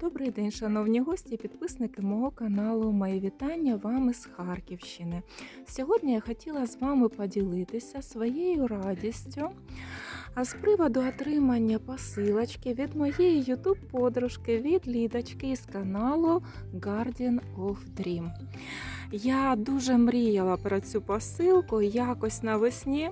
Добрий день, шановні гості, підписники мого каналу. Мої вітання вам із Харківщини. Сьогодні я хотіла з вами поділитися своєю радістю з приводу отримання посилочки від моєї ютуб-подружки від Лідочки із каналу Guardian of Dream. Я дуже мріяла про цю посилку якось навесні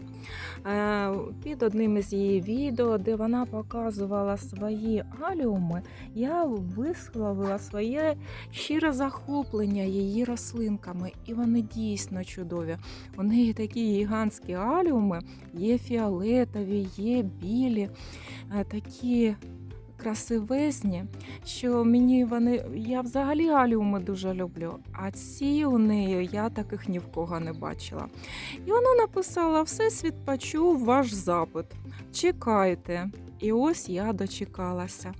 е, під одним із її відео, де вона показувала свої аліуми. Я висловила своє щире захоплення її рослинками, і вони дійсно чудові. У неї такі гігантські аліуми, є фіолетові, є білі, е, такі красивезні, що мені вони. Я взагалі аліуми дуже люблю. А ці у неї я таких ні в кого не бачила. І вона написала: Всесвіт почув ваш запит. Чекайте. І ось я дочекалася.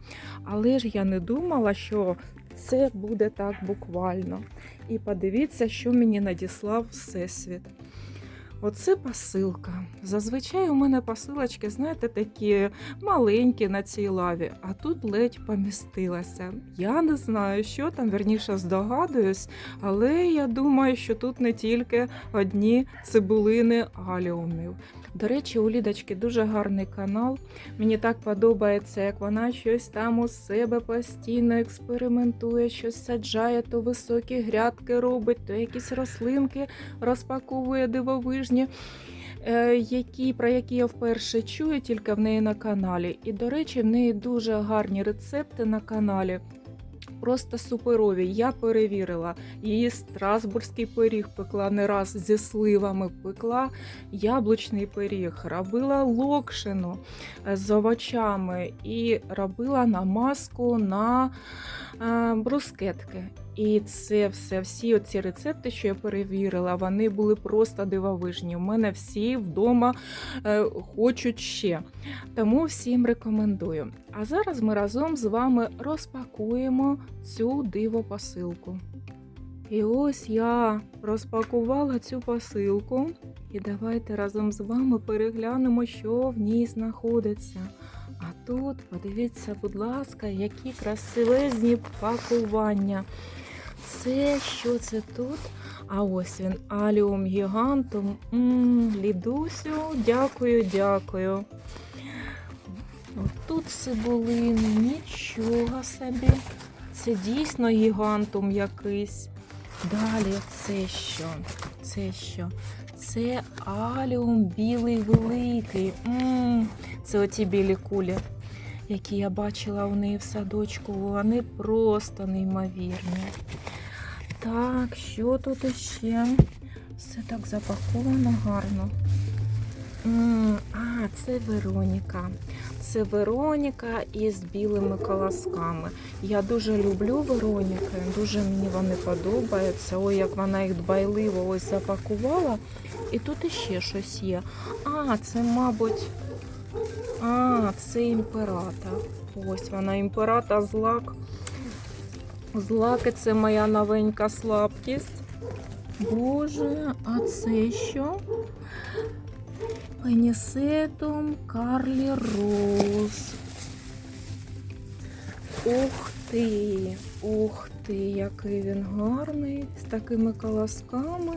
Але ж я не думала, що це буде так буквально. І подивіться, що мені надіслав Всесвіт. Оце посилка. Зазвичай у мене посилочки, знаєте, такі маленькі на цій лаві, а тут ледь помістилася. Я не знаю, що там, верніше здогадуюсь, але я думаю, що тут не тільки одні цибулини галіумів. До речі, у Лідочки дуже гарний канал. Мені так подобається, як вона щось там у себе постійно експериментує, щось саджає, то високі грядки робить, то якісь рослинки розпаковує дивовижні. Е, Які, про які я вперше чую тільки в неї на каналі. І, до речі, в неї дуже гарні рецепти на каналі. Просто суперові. Я перевірила. Її страсбурзький пиріг пекла не раз зі сливами, пекла яблучний пиріг, робила локшину е, з овочами і робила намазку на е, брускетки. І це все, всі оці рецепти, що я перевірила, вони були просто дивовижні. У мене всі вдома е, хочуть ще. Тому всім рекомендую. А зараз ми разом з вами розпакуємо цю диво посилку. І ось я розпакувала цю посилку. І давайте разом з вами переглянемо, що в ній знаходиться. А тут, подивіться, будь ласка, які красивезні пакування. Це що це тут? А ось він, аліум гігантум. М, Лідусю, дякую, дякую. Тут цибулини, нічого собі. Це дійсно гігантум якийсь. Далі це що? Це що? Це аліум білий великий. М, Це оті білі кулі, які я бачила у неї в садочку. Вони просто неймовірні. Так, що тут іще? Все так запаковано гарно. А, це Вероніка. Це Вероніка із білими колосками. Я дуже люблю Вероніки, дуже мені вони подобаються. Ой, як вона їх дбайливо ось запакувала. І тут іще щось є. А, це, мабуть, а, це імперата. Ось вона імперата злак. Злаки це моя новенька слабкість. Боже, а це що? Пенісетум Карлі Роуз. Ух ти, ух ти, який він гарний, з такими колосками.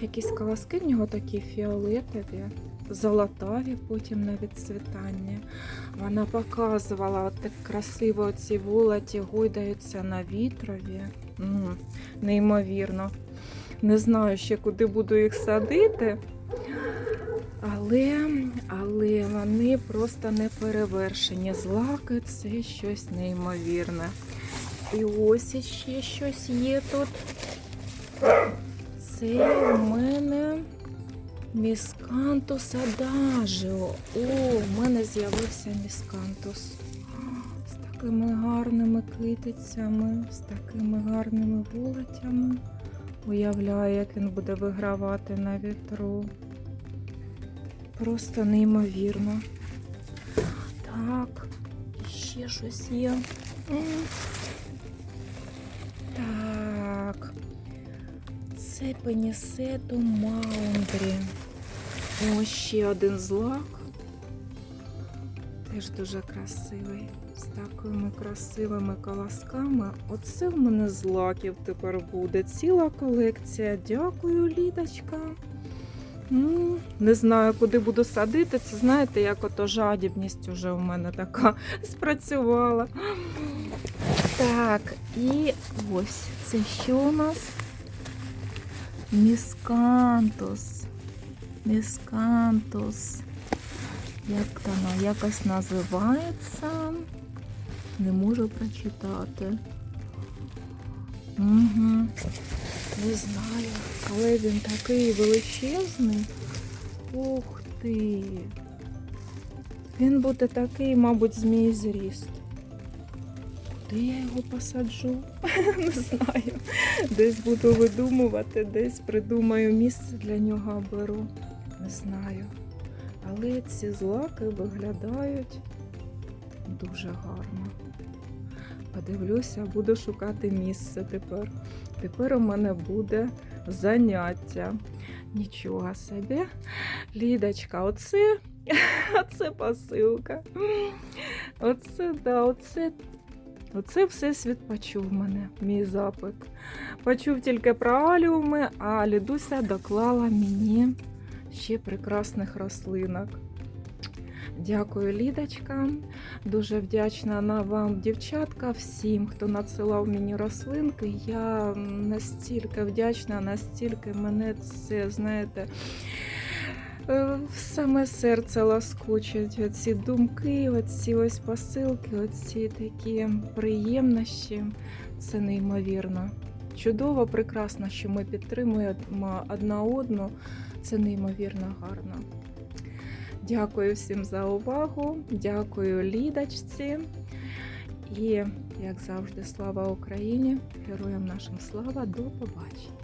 Якісь колоски в нього такі фіолетові, золотаві потім на відцвітання. Вона показувала от так красиво ці волоті гойдаються на вітрові. М, неймовірно. Не знаю ще, куди буду їх садити. Але, але вони просто не перевершені. Злаки це щось неймовірне. І ось ще щось є тут. Це у мене міскантус адажіо. О, у мене з'явився міскантус. З такими гарними китицями, з такими гарними волотями. Уявляю, як він буде вигравати на вітру. Просто неймовірно. Так, ще щось є. Так. Це пенісету маундрі. Ось ще один злак. Теж дуже красивий. з такими красивими колосками. Оце в мене з лаків тепер буде. Ціла колекція. Дякую, Лідочка. М, Не знаю, куди буду садити. Це знаєте, як ото жадібність уже у мене така спрацювала. Так, і ось це що у нас? Міскантус. Міскантус. Як вона якось називається? Не можу прочитати. Угу. Не знаю, але він такий величезний. Ух ти. Він буде такий, мабуть, з мій зріст. Куди я його посаджу? Не знаю. Десь буду видумувати, десь придумаю місце для нього беру. Не знаю. Але ці злаки виглядають дуже гарно. Подивлюся, буду шукати місце тепер. Тепер у мене буде заняття. Нічого собі. Лідочка, оце, оце посилка. Оце, да, оце, оце всесвіт почув мене, мій запит. Почув тільки про аліуми, а Лідуся доклала мені ще прекрасних рослинок. Дякую, Лідочка. Дуже вдячна на вам, дівчатка, всім, хто надсилав мені рослинки. Я настільки вдячна, настільки мене це, знаєте, е, саме серце ласкочуть. Оці думки, оці ось посилки, оці такі приємності. Це неймовірно. Чудово, прекрасно, що ми підтримуємо одна одну. Це неймовірно гарно. Дякую всім за увагу. Дякую Лідочці. І, як завжди, слава Україні! Героям нашим слава! До побачення!